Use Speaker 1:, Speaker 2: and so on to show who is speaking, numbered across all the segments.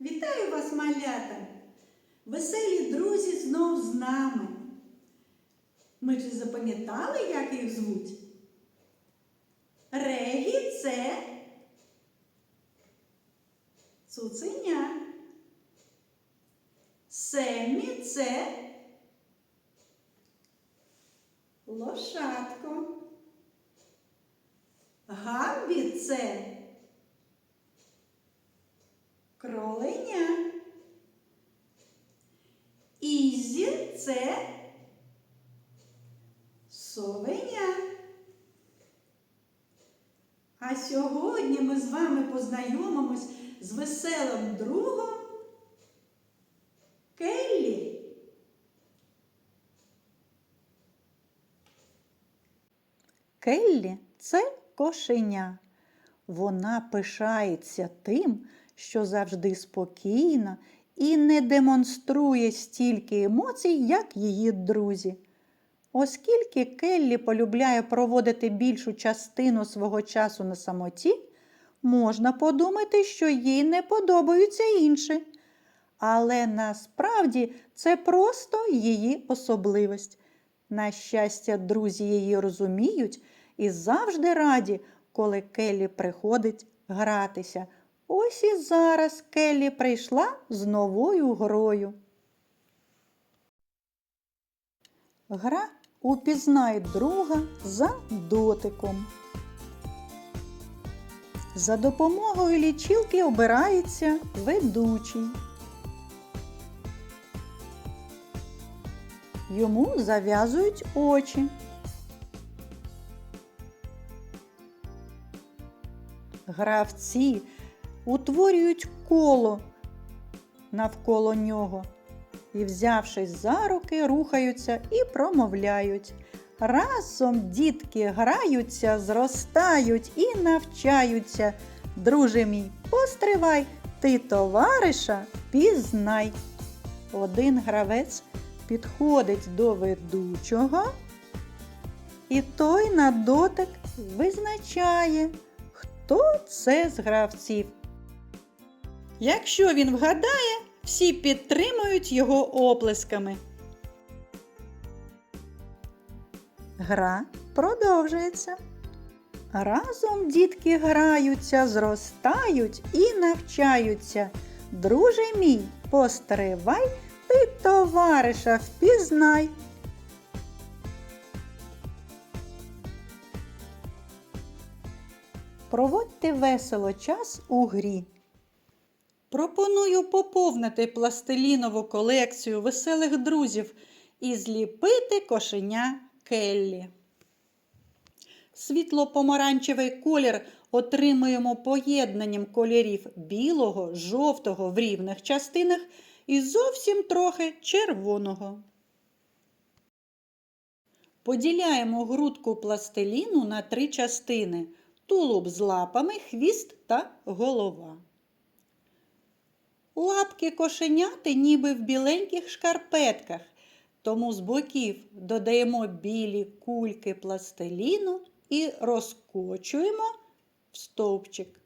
Speaker 1: Вітаю вас, малята! Веселі друзі знов з нами. Ми ж запам'ятали, як їх звуть? Регі це цуценя. Семі це лошадко. Гамбі це кроленя. Ізі це совеня. А сьогодні ми з вами познайомимось з веселим другом Келлі.
Speaker 2: Келлі це кошеня. Вона пишається тим, що завжди спокійна і не демонструє стільки емоцій, як її друзі. Оскільки Келлі полюбляє проводити більшу частину свого часу на самоті, можна подумати, що їй не подобаються інші. Але насправді це просто її особливість. На щастя, друзі її розуміють і завжди раді, коли Келлі приходить гратися. Ось і зараз Келлі прийшла з новою грою. Гра упізнай друга за дотиком. За допомогою лічилки обирається ведучий. Йому зав'язують очі. Гравці утворюють коло навколо нього і, взявшись за руки, рухаються і промовляють. Разом дітки граються, зростають і навчаються. Друже мій, постривай, ти товариша пізнай. Один гравець підходить до ведучого, і той на дотик визначає, хто це з гравців. Якщо він вгадає, всі підтримують його оплесками. Гра продовжується. Разом дітки граються, зростають і навчаються. Друже мій, постривай, ти товариша впізнай. Проводьте весело час у грі. Пропоную поповнити пластилінову колекцію веселих друзів і зліпити кошеня Келлі. Світло-помаранчевий колір отримуємо поєднанням кольорів білого, жовтого в рівних частинах і зовсім трохи червоного. Поділяємо грудку пластиліну на три частини: тулуб з лапами, хвіст та голова. Лапки кошеняти ніби в біленьких шкарпетках, тому з боків додаємо білі кульки пластиліну і розкочуємо в стовпчик.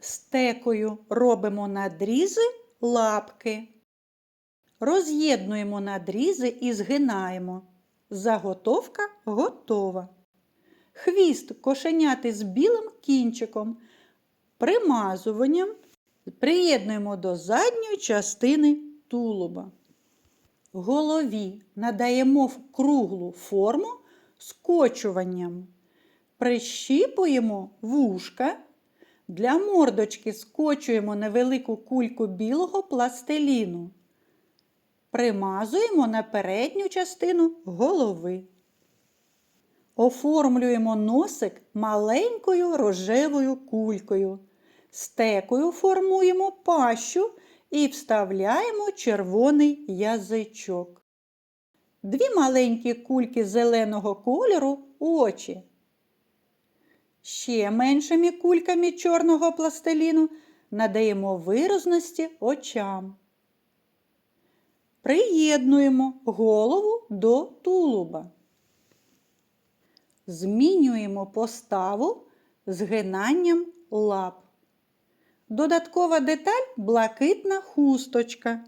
Speaker 2: Стекою робимо надрізи лапки. Роз'єднуємо надрізи і згинаємо. Заготовка готова. Хвіст кошеняти з білим кінчиком. Примазуванням приєднуємо до задньої частини тулуба. Голові надаємо круглу форму скочуванням. Прищіпуємо вушка. Для мордочки скочуємо невелику кульку білого пластиліну. Примазуємо на передню частину голови. Оформлюємо носик маленькою рожевою кулькою. Стекою формуємо пащу і вставляємо червоний язичок. Дві маленькі кульки зеленого кольору очі. Ще меншими кульками чорного пластиліну надаємо виразності очам. Приєднуємо голову до тулуба. Змінюємо поставу згинанням лап. Додаткова деталь блакитна хусточка.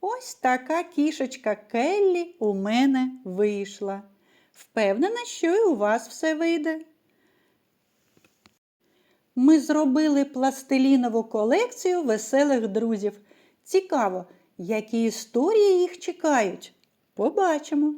Speaker 2: Ось така кішечка Келлі у мене вийшла. Впевнена, що і у вас все вийде. Ми зробили пластилінову колекцію веселих друзів. Цікаво, які історії їх чекають. Побачимо.